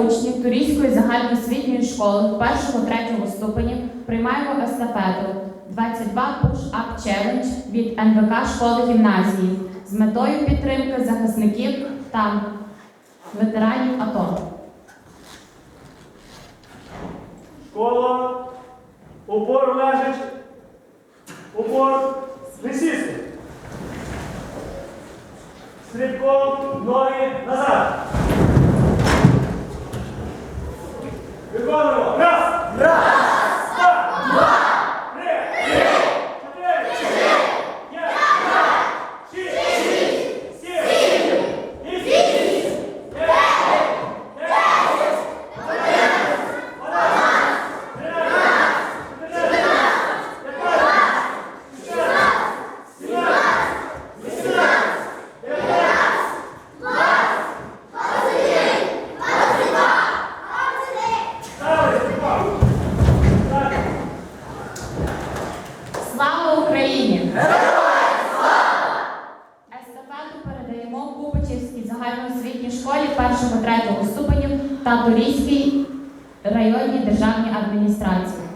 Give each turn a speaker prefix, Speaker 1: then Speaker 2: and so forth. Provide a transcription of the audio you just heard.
Speaker 1: Учнів Турійської загальноосвітньої школи 1-3 ступенів приймаємо естафету 22 Push-Up Challenge від НВК школи гімназії з метою підтримки захисників та ветеранів АТО.
Speaker 2: Школа. Упор лежить. Упор. Не сісти. Стрибком ноги назад.
Speaker 1: Ivanovo! Україні! Естафету передаємо Купичівській загальноосвітній школі 1-3 ступенів та Турійській районній державній адміністрації.